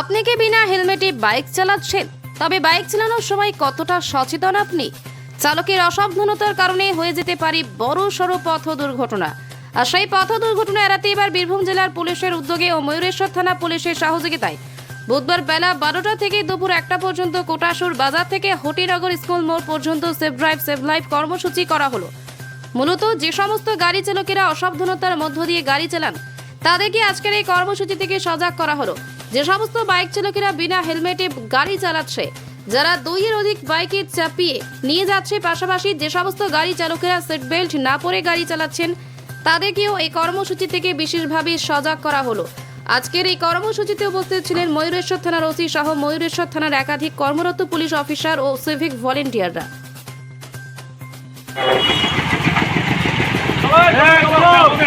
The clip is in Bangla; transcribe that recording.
আপনি কি বিনা হেলমেটে বাইক চালাচ্ছেন, তবে বাইক চালানোর সময় কতটা সচেতন আপনি? চালকের অসাবধানতার কারণে হয়ে যেতে পারে বড় সড়ো পথ দুর্ঘটনা। আর সেই পথ দুর্ঘটনা এড়াতে এবার বীরভূম জেলার পুলিশের উদ্যোগে ও ময়ূরেশ্বর থানা পুলিশের সহযোগিতায়। বুধবার বেলা বারোটা থেকে দুপুর একটা পর্যন্ত কোটাসুর বাজার থেকে হটিনগর স্কুল মোড় পর্যন্ত সেভ ড্রাইভ সেভ লাইফ কর্মসূচি করা হলো। মূলত যে সমস্ত গাড়ি চালকেরা অসাবধানতার মধ্য দিয়ে গাড়ি চালান তাদেরকে আজকের এই কর্মসূচি থেকে সজাগ করা হলো। যে সমস্ত বাইক চালকেরা বিনা হেলমেটে গাড়ি চালাচ্ছে, যারা দুইয়ের অধিক বাইকে চাপিয়ে নিয়ে যাচ্ছে, পাশাপাশি যে সমস্ত গাড়ি চালকেরা সিট বেল্ট না পরে গাড়ি চালাচ্ছেন, তাদেরকেও এই কর্মসূচি থেকে বিশেষভাবে সজাগ করা হলো। আজকের এই কর্মসূচিতে উপস্থিত ছিলেন ময়ূরেশ্বর থানার ওসি সহ ময়ূরেশ্বর থানার একাধিক কর্মরত পুলিশ অফিসার ও সিভিক ভলেন্টিয়াররা নমস্কার একটি বিশেষ ঘোষণা সুরেশ্বর থানার পক্ষ থেকে সমস্ত গাড়ি চালকদের জানানো দায়িত্ব থেকে আপনারা গাড়ি